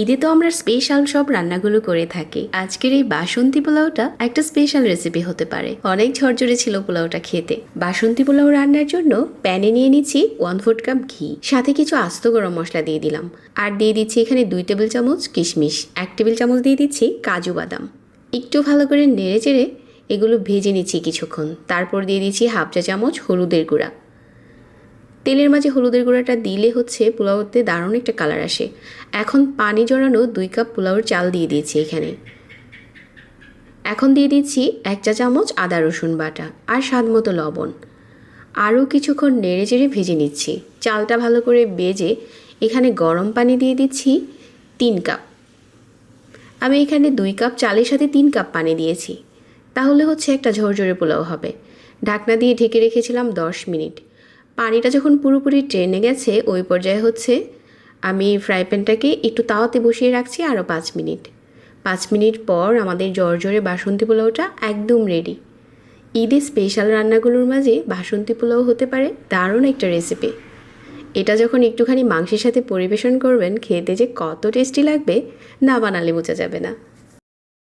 ঈদে তো আমরা স্পেশাল সব রান্নাগুলো করে থাকি। আজকের এই বাসন্তী পোলাওটা একটা স্পেশাল রেসিপি হতে পারে। অনেক ঝরঝরে ছিল পোলাওটা খেতে। বাসন্তী পোলাও রান্নার জন্য প্যানে নিয়ে নিচ্ছি ওয়ান ফোর্থ কাপ ঘি। সাথে কিছু আস্ত গরম মশলা দিয়ে দিলাম। আর দিয়ে দিচ্ছি এখানে দুই টেবিল চামচ কিশমিশ। এক টেবিল চামচ দিয়ে দিচ্ছি কাজু বাদাম। একটু ভালো করে নেড়ে চেড়ে এগুলো ভেজে নিচ্ছি কিছুক্ষণ। তারপর দিয়ে দিচ্ছি হাফ চা চামচ হলুদের গুঁড়া। তেলের মাঝে হলুদের গুঁড়াটা দিলে হচ্ছে পোলাওতে দারুণ একটা কালার আসে। এখন পানি জড়ানো দুই কাপ পোলাওর চাল দিয়ে দিয়েছি এখানে। এখন দিয়ে দিচ্ছি এক চা চামচ আদা রসুন বাটা আর স্বাদ মতো লবণ। আরও কিছুক্ষণ নেড়ে চেড়ে ভেজে নিচ্ছি। চালটা ভালো করে বেজে এখানে গরম পানি দিয়ে দিচ্ছি তিন কাপ আমি এখানে দুই কাপ চালের সাথে তিন কাপ পানি দিয়েছি। তাহলে হচ্ছে একটা ঝরঝরে পোলাও হবে। ঢাকনা দিয়ে ঢেকে রেখেছিলাম দশ মিনিট। পানিটা যখন পুরোপুরি ট্রেনে গেছে, ওই পর্যায়ে হচ্ছে আমি ফ্রাই প্যানটাকে একটু তাওয়াতে বসিয়ে রাখছি আরও পাঁচ মিনিট। পাঁচ মিনিট পর আমাদের জর্জরে বাসন্তী পোলাওটা একদম রেডি ঈদে স্পেশাল রান্নাগুলোর মাঝে বাসন্তী পোলাও হতে পারে দারুণ একটা রেসিপি এটা যখন একটুখানি মাংসের সাথে পরিবেশন করবেন, খেতে যে কত টেস্টি লাগবে, না বানালে বোঝা যাবে না।